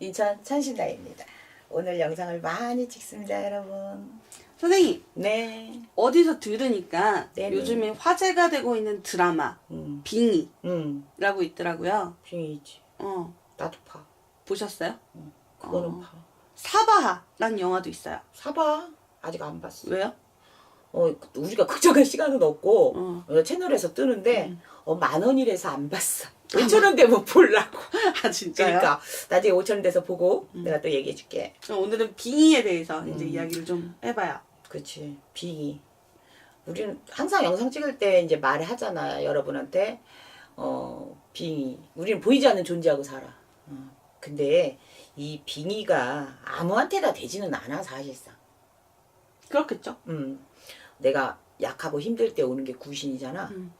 인천 찬신다입니다. 오늘 영상을 많이 찍습니다, 여러분. 선생님 네. 어디서 들으니까 네네. 요즘에 화제가 되고 있는 드라마 음, 빙의라고 음, 있더라고요. 빙이지. 어 나도 봐. 보셨어요? 그거는 어. 봐. 사바하라는 영화도 있어요. 사봐. 아직 안 봤어. 왜요? 어, 우리가 극적할 시간은 없고 어. 어, 채널에서 뜨는데 음. 어, 만 원이라서 안 봤어. 5천 원 되면 보려고. 아 진짜요? 그러니까 나중에 5천 원 돼서 보고 음. 내가 또 얘기해 줄게. 그럼 오늘은 빙의에 대해서 이제 음. 이야기를 좀 해봐요. 그치 빙의 우리는 항상 영상 찍을 때 이제 말하잖아 여러분한테 어 빙의 우리는 보이지 않는 존재하고 살아 어, 근데 이 빙의가 아무한테나 되지는 않아 사실상 그렇겠죠? 음 내가 약하고 힘들 때 오는 게 구신이잖아 음.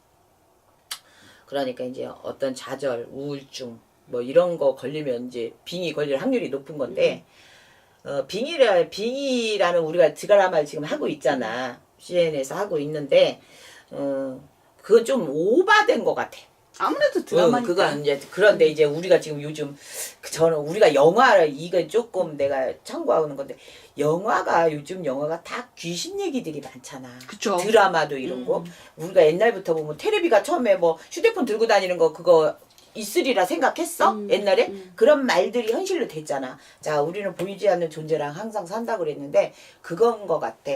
그러니까 이제 어떤 좌절 우울증 뭐 이런 거 걸리면 이제 빙의 걸릴 확률이 높은 건데 어, 빙의라 빙의라는 우리가 드라마를 지금 하고 있잖아 CN에서 하고 있는데 어 그건 좀 오바된 것 같아. 아무래도 어, 드라마니까. 그건 이제 그런데 이제 우리가 지금 요즘 그 저는 우리가 영화를 이거 조금 내가 참고하는 건데 영화가 요즘 영화가 다 귀신 얘기들이 많잖아. 그쵸. 드라마도 이런 거. 음. 우리가 옛날부터 보면 테레비가 처음에 뭐 휴대폰 들고 다니는 거 그거 있으리라 생각했어? 음, 옛날에? 음. 그런 말들이 현실로 됐잖아. 자, 우리는 보이지 않는 존재랑 항상 산다고 그랬는데 그건 거 같아.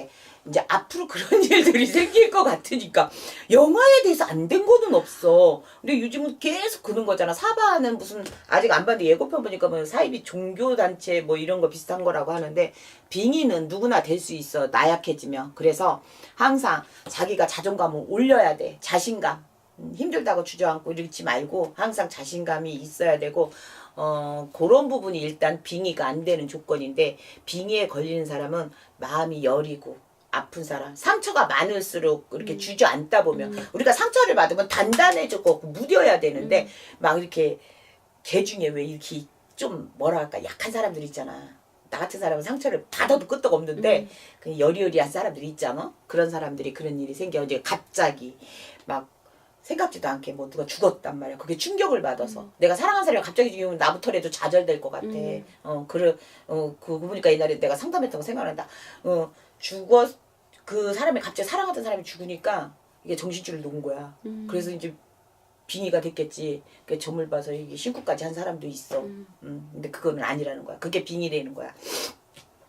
이제 앞으로 그런 일들이 생길 것 같으니까 영화에 대해서 안 된 거는 없어. 근데 요즘은 계속 그런 거잖아. 사바는 무슨 아직 안 봤는데 예고편 보니까 뭐 사이비 종교 단체 뭐 이런 거 비슷한 거라고 하는데 빙의는 누구나 될 수 있어. 나약해지면. 그래서 항상 자기가 자존감을 올려야 돼. 자신감. 음, 힘들다고 주저앉고 이러지 말고 항상 자신감이 있어야 되고 어 그런 부분이 일단 빙의가 안 되는 조건인데 빙의에 걸리는 사람은 마음이 여리고 아픈 사람 상처가 많을수록 이렇게 주저앉다 보면 우리가 상처를 받으면 단단해지고 무뎌야 되는데 막 이렇게 개 중에 왜 이렇게 좀 뭐랄까 약한 사람들 있잖아. 나 같은 사람은 상처를 받아도 끄떡 없는데 그 여리여리한 사람들이 있잖아. 그런 사람들이 그런 일이 생겨. 이제 갑자기 막 생각지도 않게 뭐 누가 죽었단 말이야. 그게 충격을 받아서 내가 사랑한 사람이 갑자기 죽으면 나부터라도 좌절될 것 같아. 음. 어 그래 어 그거 보니까 옛날에 내가 상담했던 거 생각난다. 어 죽어 그 사람이 갑자기 사랑하던 사람이 죽으니까 이게 정신줄을 놓은 거야. 음. 그래서 이제 빙의가 됐겠지. 그 점을 봐서 이게 신고까지 한 사람도 있어. 음. 음, 근데 그거는 아니라는 거야. 그게 빙의되는 거야.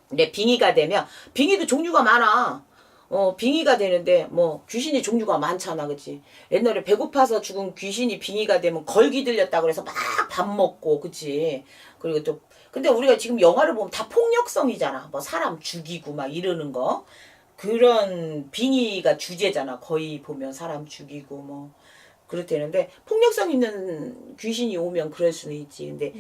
근데 빙의가 되면 빙의도 종류가 많아. 어, 빙의가 되는데 뭐 귀신이 종류가 많잖아. 그치 옛날에 배고파서 죽은 귀신이 빙의가 되면 걸기 들렸다 그래서 막 밥 먹고 그치 그리고 또 근데 우리가 지금 영화를 보면 다 폭력성이잖아. 뭐 사람 죽이고 막 이러는 거. 그런 빙의가 주제잖아. 거의 보면 사람 죽이고 뭐 그렇다는데 폭력성 있는 귀신이 오면 그럴 수는 있지. 근데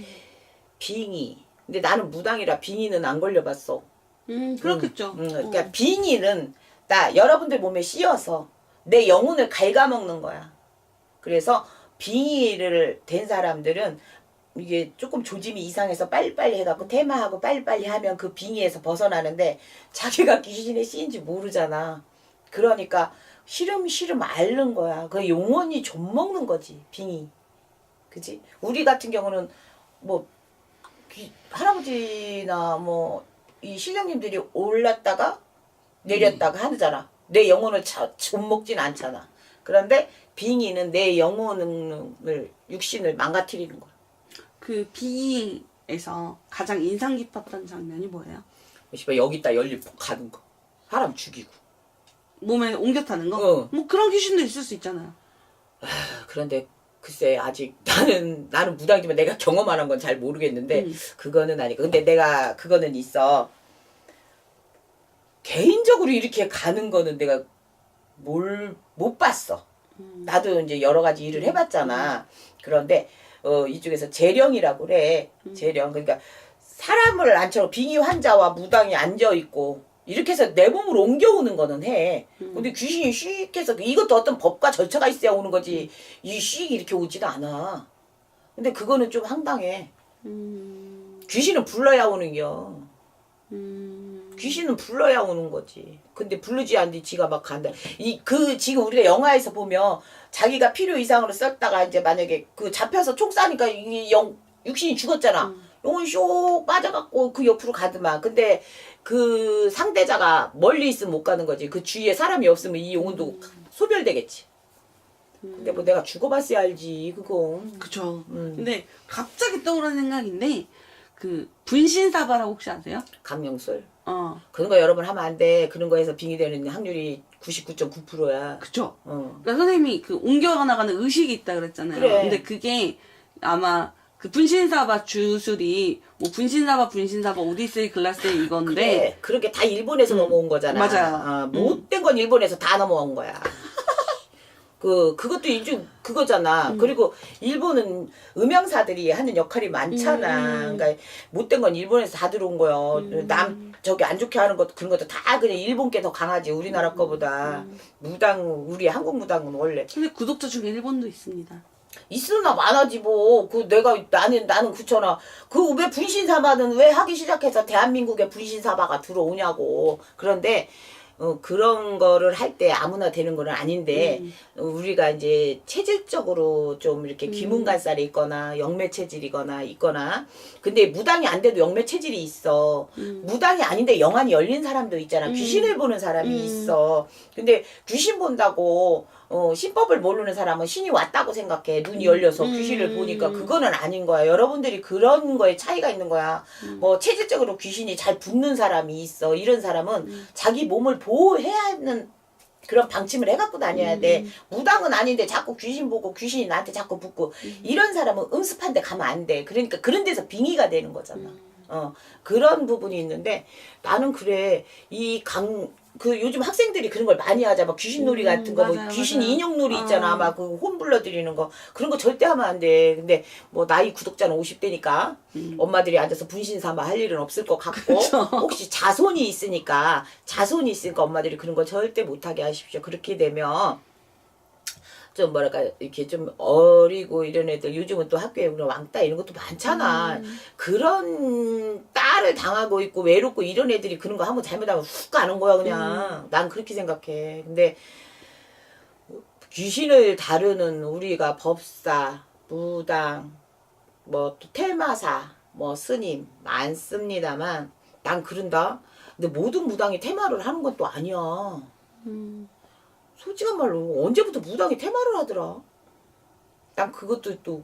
빙의. 근데 나는 무당이라 빙의는 안 걸려봤어. 음 그렇겠죠. 음, 그러니까 어. 빙의는 나 여러분들 몸에 씌어서 내 영혼을 갉아먹는 거야. 그래서 빙의를 된 사람들은 이게 조금 조짐이 이상해서 빨리빨리 해갖고 테마하고 빨리빨리 하면 그 빙의에서 벗어나는데 자기가 귀신에 씌인지 모르잖아. 그러니까 시름 시름 앓는 거야. 그 영혼이 좀 먹는 거지 빙의. 그지? 우리 같은 경우는 뭐 귀- 할아버지나 뭐 이 신령님들이 올랐다가 내렸다가 하잖아. 내 영혼을 차, 좀 먹진 않잖아. 그런데 빙의는 내 영혼을 육신을 망가뜨리는 거야. 그 빙의에서 가장 인상 깊었던 장면이 뭐예요? 씨발 여기다 열리 가는 거. 사람 죽이고. 몸에 옮겨 타는 거? 어. 뭐 그런 귀신도 있을 수 있잖아요. 아, 그런데 글쎄 아직 나는 나는 무당이지만 내가 경험하는 건 잘 모르겠는데 음. 그거는 아니고 근데 내가 그거는 있어 개인적으로 이렇게 가는 거는 내가 뭘 못 봤어 음. 나도 이제 여러 가지 일을 해봤잖아 그런데 어 이쪽에서 재령이라고 그래 재령 그러니까 사람을 앉혀 빙의 환자와 무당이 앉아 있고 이렇게 해서 내 몸으로 옮겨오는 거는 해. 근데 귀신이 씩 해서 이것도 어떤 법과 절차가 있어야 오는 거지. 이씩 이렇게 오지도 않아. 근데 그거는 좀 황당해. 음, 귀신은 불러야 오는 겨. 음, 귀신은 불러야 오는 거지. 근데 부르지 않는데 지가 막 간다. 이 그 지금 우리가 영화에서 보면 자기가 필요 이상으로 썼다가 이제 만약에 그 잡혀서 총 쏴니까 이 영 육신이 죽었잖아. 영혼이 쇽 빠져갖고 그 옆으로 가더만. 근데 그 상대자가 멀리 있으면 못 가는 거지. 그 주위에 사람이 없으면 이 영혼도 소멸되겠지. 근데 뭐 내가 죽어봤어야 알지, 그거. 그쵸. 음. 근데 갑자기 떠오르는 생각인데 그 분신사바라고 혹시 아세요? 강령술. 어, 그런 거 여러분 하면 안 돼. 그런 거에서 빙의 되는 확률이 99.9%야. 그쵸. 어. 그러니까 선생님이 그 옮겨 나가는 의식이 있다 그랬잖아요. 그래. 근데 그게 아마 그 분신사바 주술이 뭐 분신사바 분신사바 오디세이 글라스 이건데 그래. 그런 게 다 일본에서 넘어온 거잖아. 네. 맞아요. 아, 못된 건 일본에서 다 넘어온 거야. 그 그것도 이중 그거잖아. 음. 그리고 일본은 음향사들이 하는 역할이 많잖아. 음. 그러니까 못된 건 일본에서 다 들어온 거요. 남 저기 안 좋게 하는 것도 그런 것도 다 그냥 일본 게 더 강하지 우리나라 음. 거보다. 무당 우리 한국 무당은 원래 근데 구독자 중에 일본도 있습니다. 있으나 많아지 뭐. 그 내가 나는 나는 그렇잖아. 그 왜 분신사바는 왜 하기 시작해서 대한민국에 분신사바가 들어오냐고. 그런데 어, 그런 거를 할 때 아무나 되는 건 아닌데 음. 어, 우리가 이제 체질적으로 좀 이렇게 기문간살이 있거나 영매 체질이거나 있거나 근데 무당이 안 돼도 영매 체질이 있어. 무당이 아닌데 영안이 열린 사람도 있잖아. 귀신을 보는 사람이 음. 있어. 근데 귀신 본다고 어, 신법을 모르는 사람은 신이 왔다고 생각해. 눈이 열려서 음. 귀신을 보니까 그거는 아닌 거야. 여러분들이 그런 거에 차이가 있는 거야. 음. 뭐 체질적으로 귀신이 잘 붙는 사람이 있어. 이런 사람은 음. 자기 몸을 보호해야 하는 그런 방침을 해갖고 다녀야 돼. 무당은 아닌데 자꾸 귀신 보고 귀신이 나한테 자꾸 붙고 이런 사람은 음습한 데 가면 안 돼. 그러니까 그런 데서 빙의가 되는 거잖아. 어 그런 부분이 있는데 나는 그래 이 강 그 요즘 학생들이 그런 걸 많이 하자 막 귀신놀이 음, 같은 거 뭐 맞아요, 귀신 맞아요. 인형놀이 있잖아. 어. 막그혼 불러들이는 거. 그런 거 절대 하면 안 돼. 근데 뭐 나이 구독자는 50대니까 엄마들이 앉아서 분신 삼아 할 일은 없을 것 같고 혹시 자손이 있으니까 자손이 있으니까 엄마들이 그런 거 절대 못 하게 하십시오. 그렇게 되면 좀 뭐랄까 이렇게 좀 어리고 이런 애들 요즘은 또 학교에 우리 왕따 이런 것도 많잖아. 그런 딸을 당하고 있고 외롭고 이런 애들이 그런 거 한번 잘못하면 훅 가는 거야 그냥. 난 그렇게 생각해. 근데 귀신을 다루는 우리가 법사 무당 뭐또 테마사 뭐 스님 많습니다만 난 그런다. 근데 모든 무당이 테마를 하는 건 또 아니야. 음. 솔직한 말로 언제부터 무당이 테마를 하더라. 난 그것도 또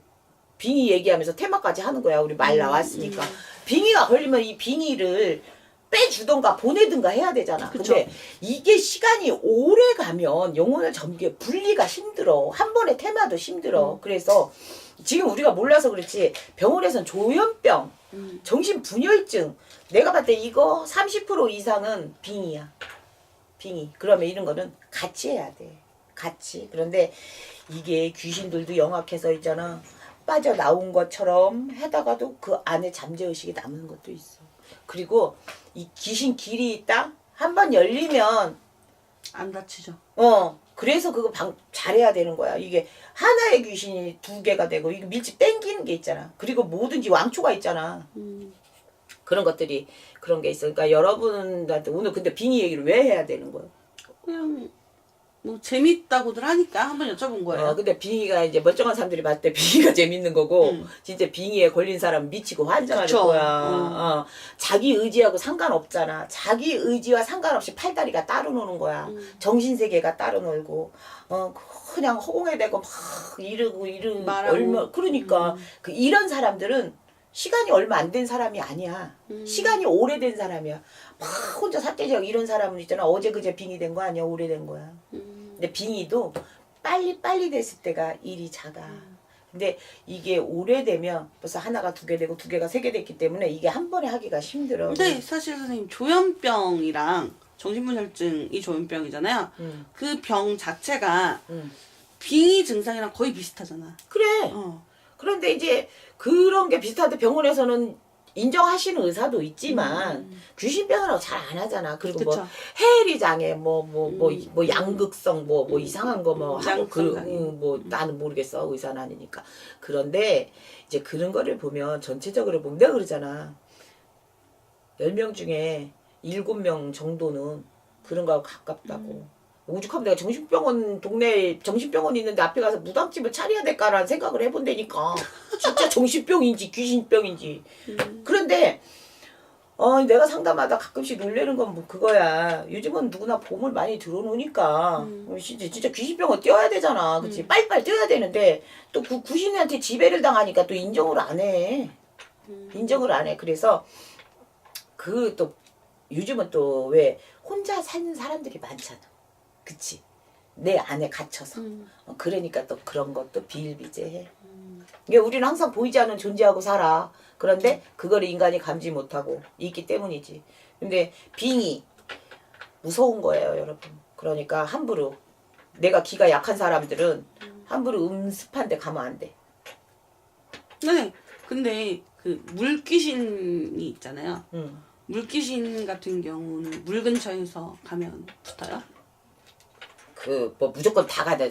빙의 얘기하면서 테마까지 하는 거야. 우리 말 나왔으니까. 빙의가 걸리면 이 빙의를 빼주던가 보내든가 해야 되잖아. 그쵸. 근데 이게 시간이 오래 가면 영혼을 전개 분리가 힘들어. 한 번에 테마도 힘들어. 그래서 지금 우리가 몰라서 그렇지 병원에선 조현병, 음. 정신 분열증 내가 봤을 때 이거 30% 이상은 빙의야. 빙의. 그러면 이런 거는 같이 해야 돼. 같이. 그런데 이게 귀신들도 영악해서 있잖아. 빠져나온 것처럼 하다가도 그 안에 잠재의식이 남는 것도 있어. 그리고 이 귀신 길이 있다? 한 번 열리면 안 다치죠. 어 그래서 그거 방 잘해야 되는 거야 이게 하나의 귀신이 두 개가 되고 이게 밀집 땡기는 게 있잖아 그리고 뭐든지 왕초가 있잖아 음. 그런 것들이 그런 게 있어 그러니까 여러분한테 오늘 근데 빙의 얘기를 왜 해야 되는 거야 그냥 뭐 재밌다고들 하니까 한번 여쭤본 거예요. 어, 근데 빙의가 이제 멀쩡한 사람들이 봤을 때 빙의가 재밌는 거고 음. 진짜 빙의에 걸린 사람 미치고 환장할 그쵸. 거야. 음. 어, 자기 의지하고 상관없잖아. 자기 의지와 상관없이 팔다리가 따로 노는 거야. 음. 정신 세계가 따로 놀고 어, 그냥 허공에 대고 막 이러고 이러고 말하고. 얼마 그러니까 그 이런 사람들은 시간이 얼마 안 된 사람이 아니야. 음. 시간이 오래된 사람이야. 막 혼자 삿대지하고 이런 사람은 있잖아. 어제 그제 빙의 된 거 아니야. 오래된 거야. 음. 근데 빙의도 빨리 빨리 됐을 때가 일이 작아. 근데 이게 오래되면 벌써 하나가 두 개 되고 두 개가 세 개 됐기 때문에 이게 한 번에 하기가 힘들어. 근데 사실 선생님 조현병이랑 정신분열증이 조현병이잖아요. 음, 그 병 자체가 음. 빙의 증상이랑 거의 비슷하잖아. 그래. 어. 그런데 이제 그런 게 비슷한데 병원에서는 인정하시는 의사도 있지만 귀신병이라고 잘 안 하잖아. 그리고 뭐 음. 그쵸. 해리 장애 뭐뭐 뭐 음. 뭐 양극성 뭐뭐 이상한 거뭐 음, 하고 그. 음, 뭐 나는 모르겠어 의사는 아니니까 그런데 이제 그런 거를 보면 전체적으로 보면 내가 그러잖아 10명 중에 7명 정도는 그런 거하고 가깝다고 오죽하면 내가 정신병원 동네 정신병원 있는데 앞에 가서 무당집을 차려야 될까라는 생각을 해본다니까. 진짜 정신병인지 귀신병인지. 그런데 어 내가 상담하다 가끔씩 놀래는 건 뭐 그거야. 요즘은 누구나 보험을 많이 들어놓으니까. 어, 진짜, 진짜 귀신병원 뛰어야 되잖아. 그치? 빨리빨리 뛰어야 되는데 또그 구신한테 지배를 당하니까 또 인정을 안해. 인정을 안 해. 그래서 그 또 요즘은 또 왜 혼자 사는 사람들이 많잖아. 그치? 내 안에 갇혀서. 어, 그러니까 또 그런 것도 비일비재해. 이게 우리는 항상 보이지 않는 존재하고 살아. 그런데 그거를 인간이 감지 못하고 있기 때문이지. 근데 빙이 무서운 거예요, 여러분. 그러니까 함부로 내가 기가 약한 사람들은 함부로 음습한 데 가면 안 돼. 네. 근데 그 물귀신이 있잖아요. 응. 물귀신 같은 경우는 물 근처에서 가면 붙어요? 그 뭐 무조건 다 가다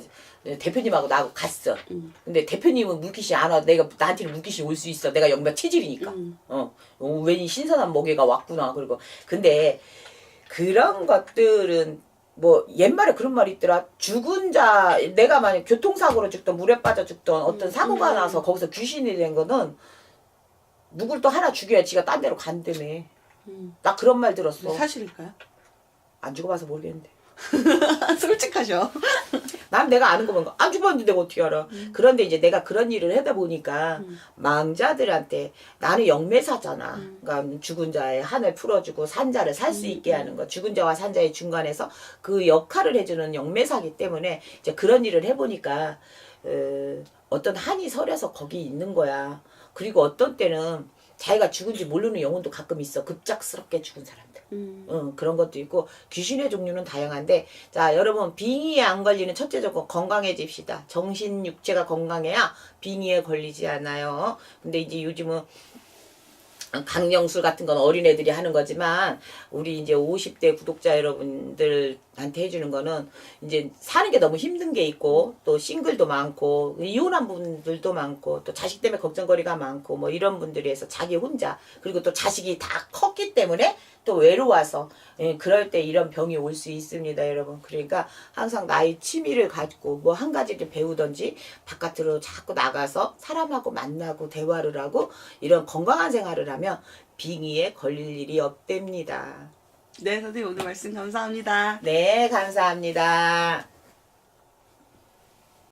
대표님하고 나하고 갔어. 음. 근데 대표님은 물귀신 안 와. 내가 나한테는 물귀신 올 수 있어. 내가 영몇 체질이니까. 음. 어, 어, 왠지 신선한 먹이가 왔구나. 그리고 근데 그런 것들은 뭐 옛말에 그런 말이 있더라. 죽은 자 내가 만약 교통사고로 죽던 물에 빠져 죽던 어떤 사고가 음. 나서 거기서 귀신이 된 거는 누굴 또 하나 죽여야 지가 딴 데로 간다며. 음. 나 그런 말 들었어. 사실일까요? 안 죽어봐서 모르겠는데. 솔직하죠. 난 내가 아는 것만 안 죽었는데 내가 어떻게 알아. 그런데 이제 내가 그런 일을 하다 보니까 음. 망자들한테 나는 영매사잖아. 그러니까 죽은 자의 한을 풀어주고 산자를 살수 음, 있게 하는 거. 죽은 자와 산자의 중간에서 그 역할을 해주는 영매사기 때문에 이제 그런 일을 해보니까 어, 어떤 한이 서려서 거기 있는 거야. 그리고 어떤 때는 자기가 죽은지 모르는 영혼도 가끔 있어. 급작스럽게 죽은 사람들. 음. 응, 그런 것도 있고 귀신의 종류는 다양한데 자 여러분 빙의에 안 걸리는 첫째 조건 건강해집시다 정신 육체가 건강해야 빙의에 걸리지 않아요 근데 이제 요즘은 강령술 같은 건 어린애들이 하는 거지만 우리 이제 50대 구독자 여러분들한테 해주는 거는 이제 사는 게 너무 힘든 게 있고 또 싱글도 많고 이혼한 분들도 많고 또 자식 때문에 걱정거리가 많고 뭐 이런 분들이 해서 자기 혼자 그리고 또 자식이 다 때문에 또 외로워서 예, 그럴 때 이런 병이 올 수 있습니다 여러분. 그러니까 항상 나의 취미를 가지고 뭐 한 가지를 배우던지 바깥으로 자꾸 나가서 사람하고 만나고 대화를 하고 이런 건강한 생활을 하면 빙의에 걸릴 일이 없답니다. 네, 선생님 오늘 말씀 감사합니다. 네 감사합니다